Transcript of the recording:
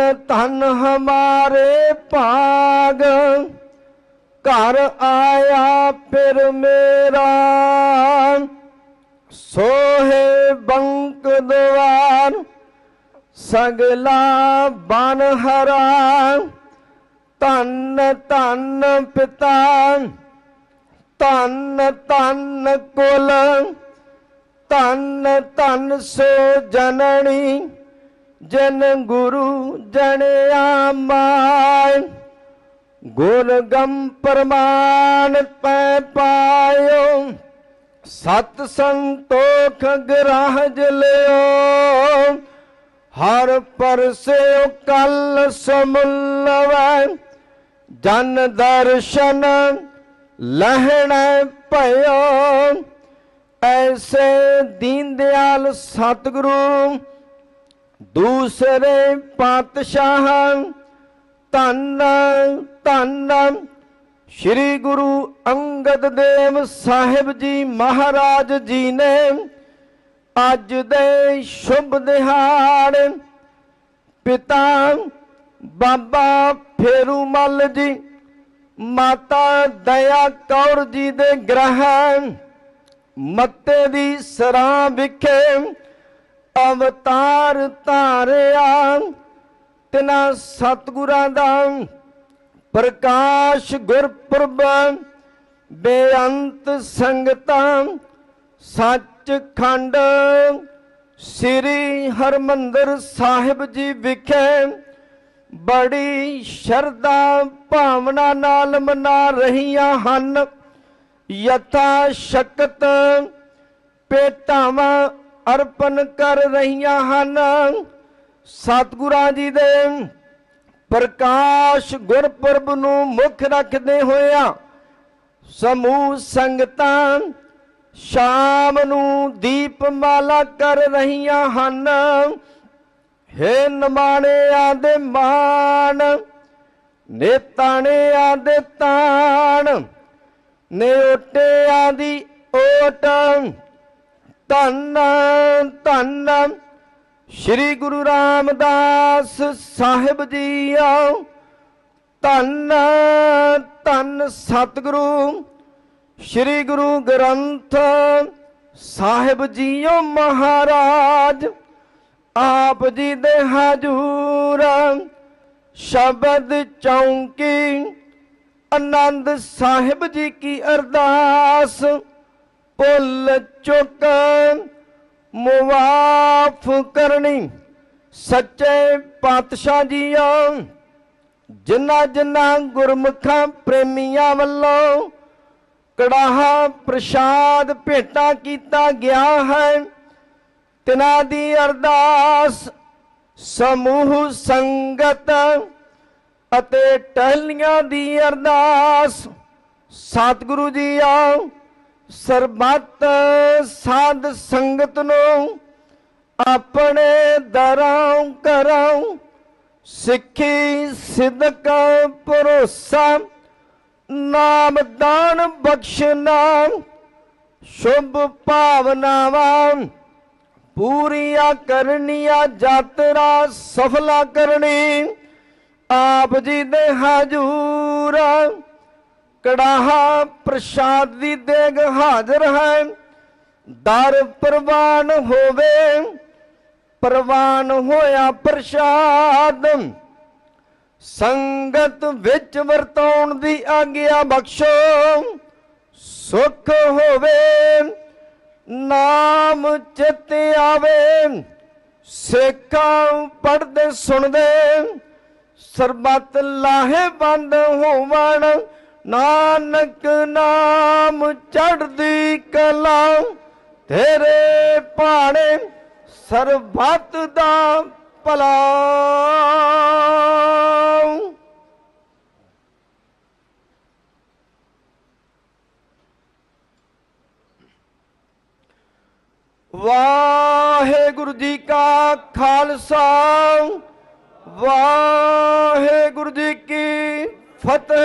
ਧਨ ਧਨ ਹਮਾਰੇ ਭਾਗ। ਘਰ ਆਇਆ ਫਿਰ ਮੇਰਾ। ਸੋਹੇ ਬੰਕ ਦਵਾਰ, ਸਗਲਾ ਬਨ ਹਰਾ। ਧੰਨ ਧੰਨ ਪਿਤਾ, ਧੰਨ ਧੰਨ ਕੁਲ। ਧੰਨ ਧੰਨ ਸੋ ਜਨਣੀ ਜਨ ਗੁਰੂ ਜਣਿਆ ਮਾਇ ਗੁਰ ਗੰ ਪ੍ਰਮਾਨ ਪੈ ਪਾਇਓ। ਸਤ ਸੰਤੋਖ ਗ੍ਰਹਜ ਲਿਓ। ਹਰ ਪਰਸਿਓ ਕਲ ਸਮੁੱਲਵੈ, ਜਨ ਦਰਸ਼ਨ ਲਹਿਣ ਭਇਓ। ਐਸੇ ਦੀਨ ਦਿਆਲ ਸਤਿਗੁਰੂ ਦੂਸਰੇ ਪਾਤਸ਼ਾਹ ਧੰਨ ਧੰਨ। ਸ੍ਰੀ ਗੁਰੂ ਅੰਗਦ ਦੇਵ ਸਾਹਿਬ ਜੀ ਮਹਾਰਾਜ ਜੀ ਨੇ ਅੱਜ ਦੇ ਸ਼ੁਭ ਦਿਹਾੜੇ ਪਿਤਾ ਬਾਬਾ ਫੇਰੂ ਮੱਲ ਜੀ, ਮਾਤਾ ਦਇਆ ਕੌਰ ਜੀ ਦੇ ਗ੍ਰਹਿ ਮੱਤੇ ਦੀ ਸਰਾਂ ਵਿਖੇ ਅਵਤਾਰ ਧਾਰਿਆ, ਤਿਨਾ ਸਤਿਗੁਰਾਂ ਦਾ ਪ੍ਰਕਾਸ਼ ਗੁਰਪੁਰਬ, ਬੇਅੰਤ ਸੰਗਤਾਂ, ਸੱਚਖੰਡ, ਸ੍ਰੀ ਹਰਮੰਦਰ ਸਾਹਿਬ ਜੀ ਵਿਖੇ ਬੜੀ ਸ਼ਰਧਾ ਭਾਵਨਾ ਨਾਲ ਮਨਾ ਰਹੀਆਂ ਹਨ। ਯਥਾ ਸ਼ਕਤ ਪੇਟਾਵਾਂ ਅਰਪਣ ਕਰ ਰਹੀਆਂ ਹਨ। ਸਤਿਗੁਰਾਂ ਜੀ ਦੇ ਪ੍ਰਕਾਸ਼ ਗੁਰਪੁਰਬ ਨੂੰ ਮੁੱਖ ਰੱਖਦੇ ਹੋਇਆ ਸਮੂਹ ਸੰਗਤਾਂ ਸ਼ਾਮ ਨੂੰ ਦੀਪਮਾਲਾ ਕਰ ਰਹੀਆਂ ਹਨ। ਹੇ ਨਮਾਣਿਆਂ ਦੇ ਮਾਣ, ਨੇਤਾਣਿਆਂ ਦੇ ਤਾਣ, ਨਿਉਟਿਆਂ ਦੀ ਓਟ ਧੰਨ ਧੰਨ ਸ੍ਰੀ ਗੁਰੂ ਰਾਮਦਾਸ ਸਾਹਿਬ ਜੀ ਆਓ ਧੰਨ ਧੰਨ ਸਤਿਗੁਰੂ ਸ੍ਰੀ ਗੁਰੂ ਗ੍ਰੰਥ ਸਾਹਿਬ ਜੀਓ ਮਹਾਰਾਜ। ਆਪ ਜੀ ਦੇ ਹਜੂਰ ਸ਼ਬਦ ਚੌਂਕੀ ਆਨੰਦ ਸਾਹਿਬ ਜੀ ਕੀ ਅਰਦਾਸ ਭੁੱਲ ਚੁੱਕ ਮੁਆਫ ਕਰਨੀ। ਸੱਚੇ ਪਾਤਸ਼ਾਹ ਜੀਆਂ, ਜਿਨ੍ਹਾਂ ਜਿਨ੍ਹਾਂ ਗੁਰਮੁਖਾਂ ਪ੍ਰੇਮੀਆਂ ਵੱਲੋਂ ਕੜਾਹਾ ਪ੍ਰਸ਼ਾਦ ਭੇਟਾ ਕੀਤਾ ਗਿਆ ਹੈ, ਤਿਨਾਂ ਦੀ ਅਰਦਾਸ ਸਮੂਹ ਸੰਗਤ ਅਤੇ ਟਹਿਲੀਆਂ ਦੀ ਅਰਦਾਸ ਸਤਿਗੁਰੂ ਜੀ ਆਓ ਸਰਬੱਤ ਸਾਧ ਸੰਗਤ ਨੂੰ ਆਪਣੇ ਦਰਾਂ ਕਰਾਂ ਸਿੱਖੀ ਸਿਦਕ ਭਰੋਸਾ, ਨਾਮ ਦਾਨ ਬਖਸ਼ਣਾ, ਸ਼ੁਭ ਭਾਵਨਾਵਾਂ ਪੂਰੀਆਂ ਕਰਨੀਆਂ, ਯਾਤਰਾ ਸਫਲਾ ਕਰਨੀ, ਆਪ ਜੀ ਦੇ ਹਜੂਰ ਕੜਾਹਾ ਪ੍ਰਸ਼ਾਦ ਦੀ ਦੇਗ ਹਾਜ਼ਰ ਹੈ। ਦਰ ਪ੍ਰਵਾਨ ਹੋਵੇ, ਪ੍ਰਵਾਨ ਹੋਇਆ ਪ੍ਰਸ਼ਾਦ। ਸੰਗਤ ਵਿੱਚ ਵਰਤਾਉਣ ਦੀ ਆਗਿਆ ਬਖਸ਼ੋ, ਸੁਖ ਹੋਵੇ, ਨਾਮ ਚਿਤ ਆਵੇ। ਸਿੱਖਾਂ ਪੜਦੇ ਸੁਣਦੇ, ਸਰਬਤ ਲਾਹੇ ਬੰਦ ਹੋਵਣ। ਨਾਨਕ ਨਾਮ ਚੜਦੀ ਕਲਾ ਤੇਰੇ ਭਾਣੇ ਸਰਬੱਤ ਦਾ ਭਲਾ ਵਾਹਿਗੁਰੂ ਜੀ ਕਾ ਖਾਲਸਾ, ਵਾਹਿਗੁਰੂ ਜੀ ਕੀ ਫਤਿਹ।